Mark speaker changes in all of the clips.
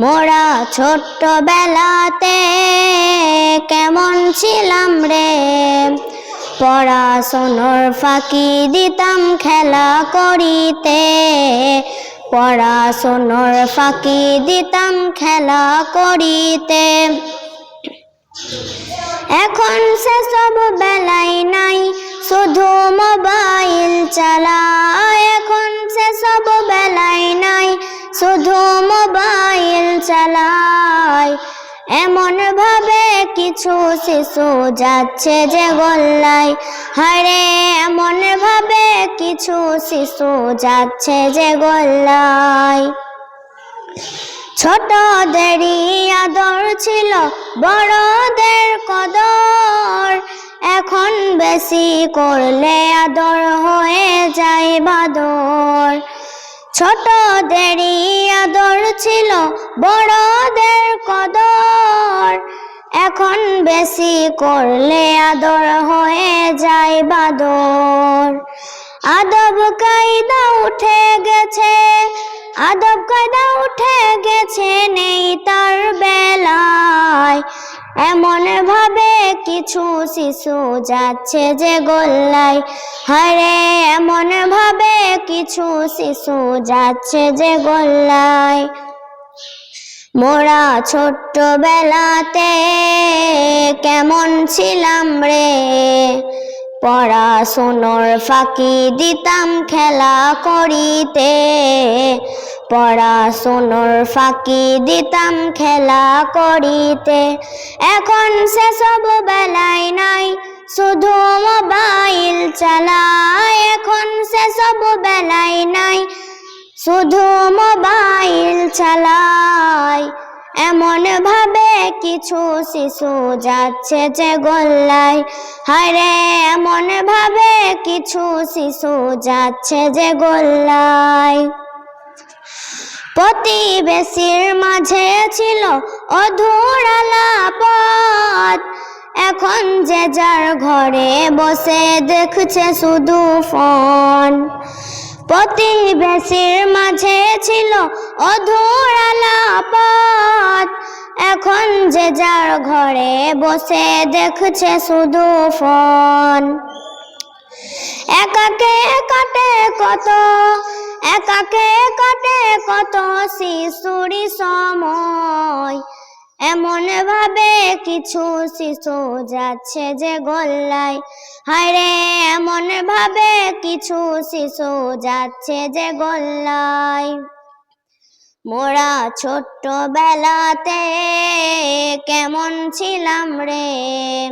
Speaker 1: মোরা ছোট্ট বেলাতে কেমন ছিলাম রে? পড়াশোনার ফাঁকি দিতাম, খেলা করিতে। পড়াশোনার ফাঁকি দিতাম, খেলা করিতে। এখন সেসব বেলাই নাই, শুধু মোবাইল চালা। এখন সেসব বেলাই নাই, শুধু মোবাইল চালায়। এমন ভাবে কিছু শিশু যাচ্ছে যে গোল্লায়। হারে এমন ভাবে কিছু শিশু যাচ্ছে যে গোল্লায়। ছোটদেরই আদর ছিল, বড়দের কদর। এখন বেশি করলে আদর হয়ে যায় বাদর। ছোটদেরই আদর ছিল, বড়দের কদর। এখন বেশি করলে আদর হয়ে যায় বাদর। আদব কায়দা উঠে গেছে, আদব কায়দা উঠে গেছে, নেই তার বেলায় এমন ভাবে কিছু শিশু যাচ্ছে যে গোল্লায়। হরে এমন ভাবে কিছু শিশু যাচ্ছে যে গোল্লায়। মোরা ছোট্ট বেলাতে কেমন ছিলাম রে। পড়াশোনার ফাঁকি দিতাম, খেলা করিতে। পড়াশোনার ফাঁকি দিতাম খেলা করিতে। এখন সেসব বেলায় নাই, শুধু মোবাইল চালায়। এখন সেসব বেলায় নাই, শুধু মোবাইল চালায়। এমন ভাবে কিছু শিশু যাচ্ছে যে গোল্লায়। হারে এমন ভাবে কিছু শিশু যাচ্ছে যে গোল্লায়। প্রতিবেশীর মাঝে ছিল অধুরালাপদ এখন যে যার ঘরে বসে দেখছে শুধু ফোন। প্রতিবেশীর মাঝে ছিল অধুরালাপদ এখন যে যার ঘরে বসে দেখছে শুধু ফোন। একাকে কাটে কত একাকে কাটে কত শিশুরি সময়। এমন ভাবে কিছু শিশু যাচ্ছে যে গোল্লায়। হায়রে, এমন ভাবে কিছু শিশু যাচ্ছে যে গোল্লায়। মোরা ছোট্ট বেলাতে কেমন ছিলাম রে।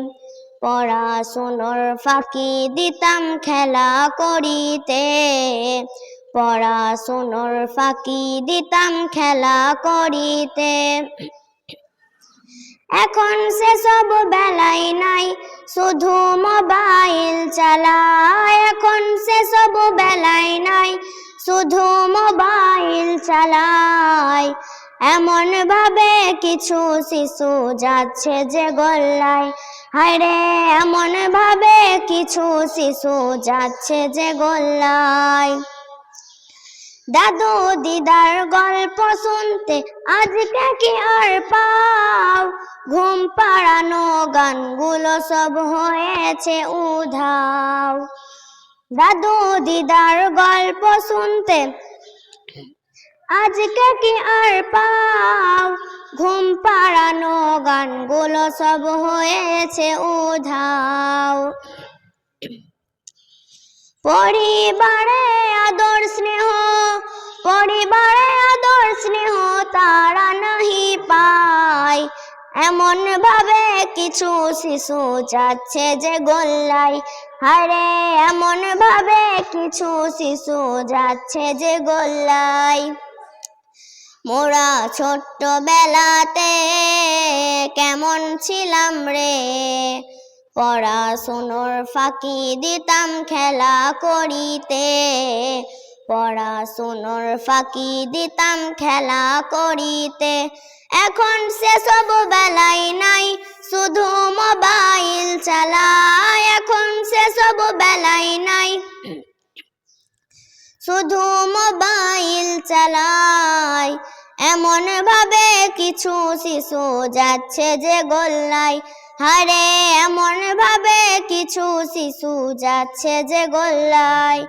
Speaker 1: পড়াশোনার ফাঁকি দিতাম, খেলা করিতে। পড়াশোনার ফাঁকি দিতাম খেলা করিতে। এখন সেসব বেলাই নাই, শুধু মোবাইল চালায় এখন সেসব বেলাই নাই, শুধু মোবাইল চালায় এমন ভাবে কিছু শিশু যাচ্ছে যে গোল্লায়। হায়রে এমন ভাবে কিছু শিশু যাচ্ছে যে গোল্লায়। দাদু দিদার গল্প শুনতে আজকে কি আর পাও? ঘুম পাড়ানো গানগুলো সব হয়েছে উধাও। দাদু দিদার গল্প শুনতে আজকে কি আর পাও? ঘুম পাড়ানো গানগুলো সব হয়েছে উধাও। পরিবারে আদর স্নেহ এমন ভাবে কিছু শিশু যাচ্ছে যে গোল্লাই হারে এমন ভাবে কিছু শিশু যাচ্ছে যে গোল্লাই মোরা ছোট্ট বেলাতে কেমন ছিলাম রে। পড়াশুনোর ফাঁকি দিতাম, খেলা করিতে। পড়াশোনার ফাঁকি দিতাম খেলা করিতে। এখন সেসব বেলাই নাই, শুধু মোবাইল চালায় এখন সেসব বেলাই নাই, শুধু মোবাইল চালায় এমন ভাবে কিছু শিশু যাচ্ছে যে গোল্লাই হারে এমন ভাবে কিছু শিশু যাচ্ছে যে গোল্লায়।